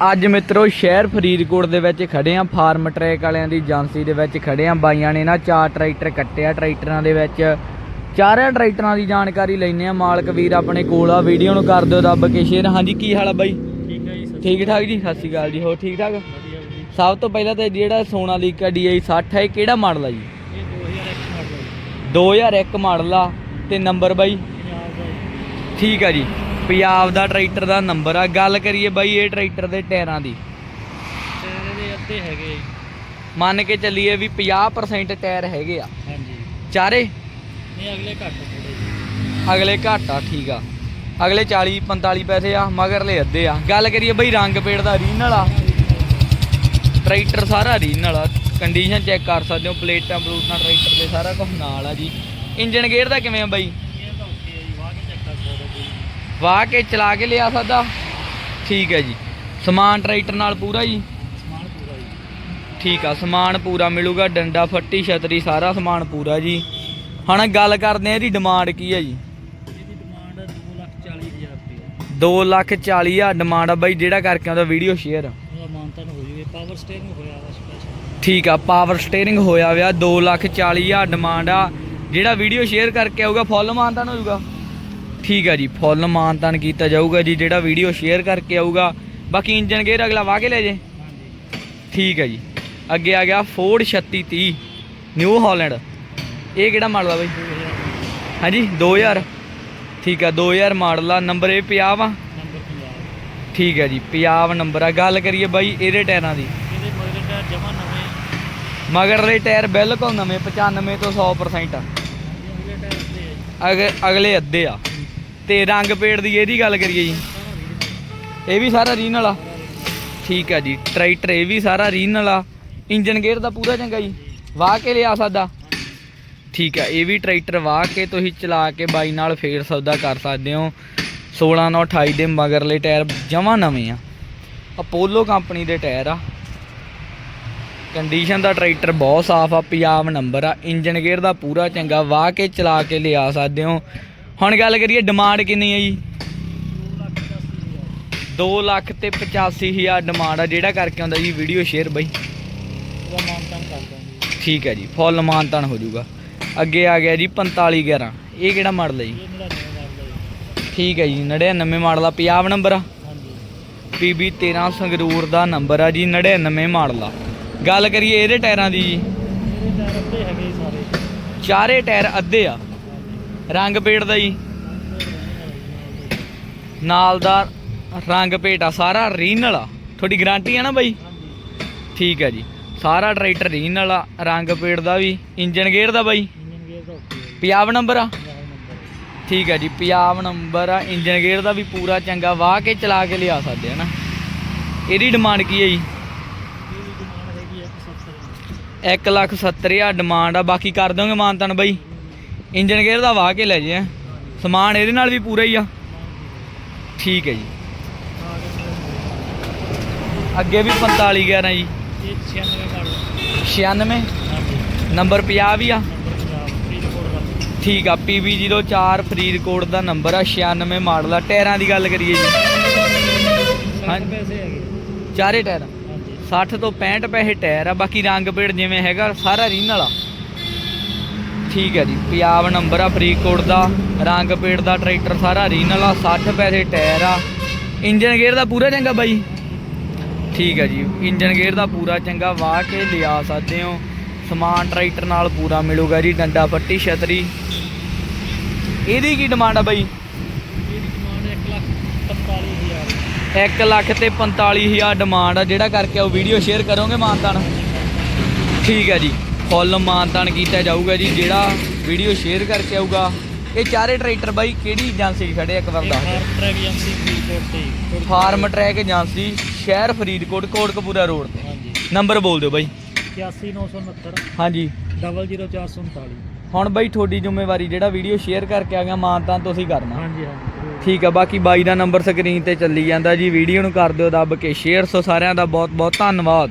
ਅੱਜ ਮਿੱਤਰੋ ਸ਼ਹਿਰ ਫਰੀਦਕੋਟ ਦੇ ਵਿੱਚ ਖੜੇ ਆ ਫਾਰਮ ਟਰੈਕ ਵਾਲਿਆਂ ਦੀ ਏਜੰਸੀ ਦੇ ਵਿੱਚ ਖੜੇ ਆ। ਬਾਈਆਂ ਨੇ ਨਾ ਚਾਰ ਟਰੈਕਟਰ ਕੱਟਿਆ ਟਰੈਕਟਰਾਂ ਦੇ ਵਿੱਚ। ਚਾਰਾਂ ਟਰੈਕਟਰਾਂ ਦੀ ਜਾਣਕਾਰੀ ਲੈਣੇ ਆ। ਮਾਲਕ ਵੀਰ ਆਪਣੇ ਕੋਲ ਆ ਵੀਡੀਓ ਨੂੰ ਕਰ ਦਿਓ ਦੱਬ ਕੇ ਸ਼ੇਅਰ। ਹਾਂਜੀ ਕੀ ਹਾਲ ਆ ਬਾਈ? ਠੀਕ ਹੈ ਜੀ ਸਤਿ ਠੀਕ ਠਾਕ ਜੀ? ਸਤਿ ਸ਼੍ਰੀ ਅਕਾਲ ਜੀ। ਹੋ ਠੀਕ ਠਾਕ? ਸਭ ਤੋਂ ਪਹਿਲਾਂ ਤਾਂ ਜਿਹੜਾ ਸੋਨਾਲੀਕਾ DI 60 ਹੈ ਕਿਹੜਾ ਮਾਡਲ ਆ ਜੀ? ਇਹ 2001 ਮਾਡਲ 2001 ਮਾਡਲ ਆ। ਤੇ ਨੰਬਰ ਬਾਈ। ਠੀਕ ਆ ਜੀ। ਪੰਜਾਬ ਦਾ ਟਰੈਕਟਰ ਦਾ ਨੰਬਰ ਆ। ਗੱਲ ਕਰੀਏ ਬਾਈ ਇਹ ਟਰੈਕਟਰ ਦੇ ਟਾਇਰਾਂ ਦੀ। ਤੇ ਇਹਦੇ ਅੱਧੇ ਹੈਗੇ। ਮੰਨ ਕੇ ਚੱਲੀਏ ਵੀ 50% ਟਾਇਰ ਹੈਗੇ ਆ। ਹਾਂਜੀ। ਚਾਰੇ? ਨਹੀਂ ਅਗਲੇ ਘੱਟ ਥੋੜੇ ਅਗਲੇ ਘੱਟ ਆ ਠੀਕ ਆ। ਅਗਲੇ 40 45 ਪੈਸੇ ਆ ਮਗਰਲੇ ਅੱਧੇ ਆ। ਗੱਲ ਕਰੀਏ ਬਈ ਰੰਗ ਪੇੜ ਦਾ ਰੀਨਲ ਆ ਟਰੈਕਟਰ ਸਾਰਾ ਰੀਨਲ ਆ ਕੰਡੀਸ਼ਨ ਚੈੱਕ ਕਰ ਸਕਦੇ ਹੋ ਪਲੇਟਾਂ ਪਲੂਟਾਂ ਟਰੈਕਟਰ ਦੇ ਸਾਰਾ ਕੁਝ ਨਾਲ ਆ ਜੀ। ਇੰਜਨ ਗੇਅਰ ਦਾ ਕਿਵੇਂ ਆ ਬਈ ਇਹ ਤਾਂ ਓਕੇ ਹੈ ਜੀ ਵਾਹ ਕੇ ਚੈੱਕ ਕਰ ਸਕਦੇ ਹੋ ਜੀ ਵਾਹ ਕੇ ਚਲਾ ਕੇ ਲਿਆ ਸਕਦਾ ਠੀਕ ਹੈ ਜੀ। ਸਮਾਨ ਟਰੈਕਟਰ ਨਾਲ ਪੂਰਾ ਜੀ? ਸਮਾਨ ਪੂਰਾ ਜੀ। ਠੀਕ ਆ ਸਮਾਨ ਪੂਰਾ ਮਿਲੂਗਾ ਡੰਡਾ ਫੱਟੀ ਛਤਰੀ ਸਾਰਾ ਸਮਾਨ ਪੂਰਾ ਜੀ। ਹੁਣ ਗੱਲ ਕਰਦੇ ਆ ਇਹਦੀ ਡਿਮਾਂਡ ਕੀ ਹੈ ਜੀ? ਇਹਦੀ ਡਿਮਾਂਡ 240000 ਰੁਪਏ 2 ਲੱਖ 40 ਹਜ਼ਾਰ ਡਿਮਾਂਡ ਆ ਬਾਈ ਜਿਹੜਾ ਕਰਕੇ ਆਉਂਦਾ ਵੀਡੀਓ ਸ਼ੇਅਰ ਮਾਨਤਾ ਨੂੰ ਹੋ ਪਾਵਰ ਸਟੇਅਰਿੰਗ ਹੋਇਆ ਵਾ ਸਪੈਸ਼ਲ ਠੀਕ ਆ ਪਾਵਰ ਸਟੀਅਰਿੰਗ ਹੋਇਆ ਵਿਆ 2 ਲੱਖ 40 ਹਜ਼ਾਰ ਡਿਮਾਂਡ ਆ। ਜਿਹੜਾ ਵੀਡੀਓ ਸ਼ੇਅਰ ਕਰਕੇ ਆਊਗਾ ਫੁੱਲ ਮਾਨਤਾਨ ਹੋਊਗਾ? ਠੀਕ ਆ ਜੀ ਫੁੱਲ ਮਾਨਤਾਨ ਕੀਤਾ ਜਾਊਗਾ ਜੀ ਜਿਹੜਾ ਵੀਡੀਓ ਸ਼ੇਅਰ ਕਰਕੇ ਆਊਗਾ। ਬਾਕੀ ਇੰਜਨ ਗੇਅਰ ਅਗਲਾ ਵਾਹ ਕੇ ਲੈ ਜੇ। ਹਾਂਜੀ ਠੀਕ ਹੈ ਜੀ। ਅੱਗੇ ਆ ਗਿਆ ਫੋਰਡ 3630 ਨਿਊ ਹਾਲੈਂਡ ਇਹ ਕਿਹੜਾ ਮਾਡਲ ਆ ਬਾਈ? 2000 ਹਾਂਜੀ 2000 ਠੀਕ ਆ 2000 ਮਾਡਲ ਆ। ਨੰਬਰ ਇਹ 50 ਆ ਨੰਬਰ 50 ਠੀਕ ਹੈ ਜੀ 50 ਨੰਬਰ ਆ। ਗੱਲ ਕਰੀਏ ਬਾਈ ਇਹਦੇ ਟਾਇਰਾਂ ਦੀ। ਇਹਦੇ ਮਗਰ ਟਾਇਰ ਜਮਾ ਨਵੇਂ। ਮਗਰਲੇ ਟਾਇਰ ਬਿਲਕੁਲ ਨਵੇਂ 95 ਤੋਂ 100% ਆ। ਟਾਇਰ ਦੇ ਅਗਲੇ ਅੱਧੇ ਆ। ਤੇ ਰੰਗ ਪੇੜ ਦੀ ਇਹਦੀ ਗੱਲ ਕਰੀਏ ਜੀ। ਇਹ ਵੀ ਸਾਰਾ ਰੀਨਲ ਆ ਠੀਕ ਆ ਜੀ, ਟਰੈਕਟਰ ਇਹ ਵੀ ਸਾਰਾ ਰੀਨਲ ਆ ਇੰਜਨ ਗੇਅਰ ਦਾ ਪੂਰਾ ਚੰਗਾ ਜੀ। ਵਾਹ ਕੇ ਲਿਆ ਸਕਦਾ ਠੀਕ ਆ ਇਹ ਵੀ ਟਰੈਕਟਰ ਵਾਹ ਕੇ ਤੁਸੀਂ ਚਲਾ ਕੇ ਬਾਈ ਨਾਲ ਫੇਰ ਸੌਦਾ ਕਰ ਸਕਦੇ ਹੋ। 16 ਨਾਲ 28 ਦੇ ਮਗਰਲੇ ਟਾਇਰ ਜਮਾ ਨਵੇਂ ਆ। ਅਪੋਲੋ ਕੰਪਨੀ ਦੇ ਟਾਇਰ ਆ। ਕੰਡੀਸ਼ਨ ਦਾ ਟਰੈਕਟਰ ਬਹੁਤ ਸਾਫ਼ ਆ ਪੰਜਾਬ ਨੰਬਰ ਆ। ਇੰਜਨ ਗੇਅਰ ਦਾ ਪੂਰਾ ਚੰਗਾ। ਵਾਹ ਕੇ ਚਲਾ ਕੇ ਲਿਆ ਸਕਦੇ ਹੋ। ਹੁਣ ਗੱਲ ਕਰੀਏ ਡਿਮਾਂਡ ਕਿੰਨੀ ਹੈ ਜੀ? 2 ਲੱਖ ਤੇ 85000 ਡਿਮਾਂਡ ਆ ਜਿਹੜਾ ਕਰਕੇ ਆਉਂਦਾ ਜੀ ਵੀਡੀਓ ਸ਼ੇਅਰ ਬਈ। ਠੀਕ ਹੈ ਜੀ ਫੁੱਲ ਮਾਨਤਾਨ ਹੋ ਜਾਊਗਾ। ਅੱਗੇ ਆ ਗਿਆ ਜੀ 4511 ਇਹ ਕਿਹੜਾ ਮਾਡਲ ਹੈ ਜੀ। ਠੀਕ ਹੈ ਜੀ 99 ਮਾਡਲ ਆ ਪੰਜਾਬ ਨੰਬਰ ਆ। ਹਾਂਜੀ PB 13 ਸੰਗਰੂਰ ਦਾ ਨੰਬਰ ਆ ਜੀ 99 ਮਾਡਲ ਆ। ਗੱਲ ਕਰੀਏ ਇਹਦੇ ਟਾਇਰਾਂ ਦੀ ਜੀ। ਇਹਦੇ ਟਾਇਰ ਅੱਧੇ ਹੈਗੇ ਸਾਰੇ। ਚਾਰੇ ਟਾਇਰ ਅੱਧੇ ਆ। ਰੰਗ ਪੇੜ ਦਾ ਜੀ। ਨਾਲ ਦਾ ਰੰਗ ਪੇਟ ਆ ਸਾਰਾ ਰੀਨਲ ਆ ਤੁਹਾਡੀ ਗਾਰੰਟੀ ਆ ਨਾ ਬਾਈ? ਠੀਕ ਹੈ ਜੀ। ਸਾਰਾ ਟਰੈਕਟਰ ਰੀਨਲ ਆ ਰੰਗ ਪੇੜ ਦਾ ਵੀ। ਇੰਜਨ ਗੇਅਰ ਦਾ ਬਾਈ? ਪੰਜਾਬ ਨੰਬਰ ਆ? ਠੀਕ ਹੈ ਜੀ ਪੰਜਾਬ ਨੰਬਰ ਆ। ਇੰਜਨ ਗੇਅਰ ਦਾ ਵੀ ਪੂਰਾ ਚੰਗਾ ਵਾਹ ਕੇ ਚਲਾ ਕੇ ਲਿਆ ਸਕਦੇ ਆ ਨਾ। ਇਹਦੀ ਡਿਮਾਂਡ ਕੀ ਹੈ ਜੀ? ਇਹਦੀ ਡਿਮਾਂਡ ਹੈਗੀ ਹੈ 170 1 ਲੱਖ 70 ਹਜ਼ਾਰ ਡਿਮਾਂਡ ਆ। ਬਾਕੀ ਕਰ ਦੋਗੇ ਮਾਨਤਨ ਬਾਈ? ਇੰਜਨ ਗੇਅਰ ਦਾ ਵਾਹ ਕੇ ਲੈ ਜੇ ਸਮਾਨ ਇਹਦੇ ਨਾਲ ਵੀ ਪੂਰਾ ਹੀ ਆ। ਠੀਕ ਹੈ ਜੀ। ਅੱਗੇ ਵੀ 45 11 ਜੀ। ਇਹ 96 ਮਾਡਲ 96 ਹਾਂਜੀ। ਨੰਬਰ 50 ਵੀ ਆ। ਠੀਕ ਆ PB04 ਫਰੀਦਕੋਟ ਦਾ ਨੰਬਰ ਆ 96 ਮਾਡਲ ਆ। ਟਾਇਰਾਂ ਦੀ ਗੱਲ ਕਰੀਏ ਜੀ। ਪੈਸੇ ਹੈਗੇ। ਚਾਰੇ ਟਾਇਰ ਹਾਂਜੀ। 60 ਤੋਂ 65 ਪੈਸੇ ਟਾਇਰ ਆ। ਬਾਕੀ ਰੰਗ ਪੇੜ ਜਿਵੇਂ ਹੈਗਾ ਸਾਰਾ ਰੀਨਲ ਆ। ਠੀਕ ਹੈ ਜੀ। ਪੰਜਾਬ ਨੰਬਰ ਆ ਫਰੀਦਕੋਟ ਦਾ ਰੰਗ ਪੇੜ ਦਾ ਟਰੈਕਟਰ ਸਾਰਾ ਰੀਨਲ ਆ 60 ਪੈਸੇ ਟਾਇਰ ਆ। ਇੰਜਨ ਗੇਅਰ ਦਾ ਪੂਰਾ ਚੰਗਾ ਬਾਈ? ਠੀਕ ਹੈ ਜੀ। ਇੰਜਨ ਗੇਅਰ ਦਾ ਪੂਰਾ ਚੰਗਾ ਵਾਹ ਕੇ ਲਿਆ ਸਕਦੇ ਹੋ। ਸਮਾਨ ਟਰੈਕਟਰ ਨਾਲ ਪੂਰਾ ਮਿਲੂਗਾ ਜੀ ਡੰਡਾ ਪੱਟੀ ਛਤਰੀ। ਇਹਦੀ ਕੀ ਡਿਮਾਂਡ ਆ ਬਾਈ? ਇਹਦੀ ਡਿਮਾਂਡ 1 ਲੱਖ 45000 1 ਲੱਖ ਤੇ 45000 ਡਿਮਾਂਡ ਆ ਜਿਹੜਾ ਕਰਕੇ ਉਹ ਵੀਡੀਓ ਸ਼ੇਅਰ ਕਰੋਗੇ ਮਾਨਤਾਨ। ਠੀਕ ਹੈ ਜੀ। ਫੁੱਲ ਮਾਨਤਾਨ ਕੀਤਾ ਜਾਊਗਾ ਜੀ ਜਿਹੜਾ ਵੀਡੀਓ ਸ਼ੇਅਰ ਕਰਕੇ ਆਊਗਾ। ਇਹ ਚਾਰੇ ਟਰੈਕਟਰ ਬਾਈ ਕਿਹੜੀ ਏਜੰਸੀ ਖੜੇ ਇੱਕ ਵਾਰ ਦੱਸ ਫਾਰਮ ਟਰੈਕ ਏਜੰਸੀ ਫਰੀਦਕੋਟ ਤੇ ਦਿਓ ਫਾਰਮ ਟਰੈਕ ਏਜੰਸੀ ਸ਼ਹਿਰ ਫਰੀਦਕੋਟ ਕੋਟਕਪੂਰਾ ਰੋਡ ਤੇ। ਹਾਂਜੀ। ਨੰਬਰ ਬੋਲ ਦਿਓ ਬਾਈ। 81969 ਹਾਂਜੀ। 00439 ਹੁਣ ਬਾਈ ਤੁਹਾਡੀ ਜ਼ਿੰਮੇਵਾਰੀ ਜਿਹੜਾ ਵੀਡੀਓ ਸ਼ੇਅਰ ਕਰਕੇ ਆ ਗਿਆ ਮਾਨਤਾਨ ਤੁਸੀਂ ਕਰਨਾ। ਹਾਂਜੀ ਹਾਂਜੀ। ਠੀਕ ਆ ਬਾਕੀ ਬਾਈ ਦਾ ਨੰਬਰ ਸਕਰੀਨ ਤੇ ਚੱਲੀ ਜਾਂਦਾ ਜੀ। ਵੀਡੀਓ ਨੂੰ ਕਰ ਦਿਓ ਦੱਬ ਕੇ ਸ਼ੇਅਰ ਸੋ ਸਾਰਿਆਂ ਦਾ ਬਹੁਤ ਬਹੁਤ ਧੰਨਵਾਦ।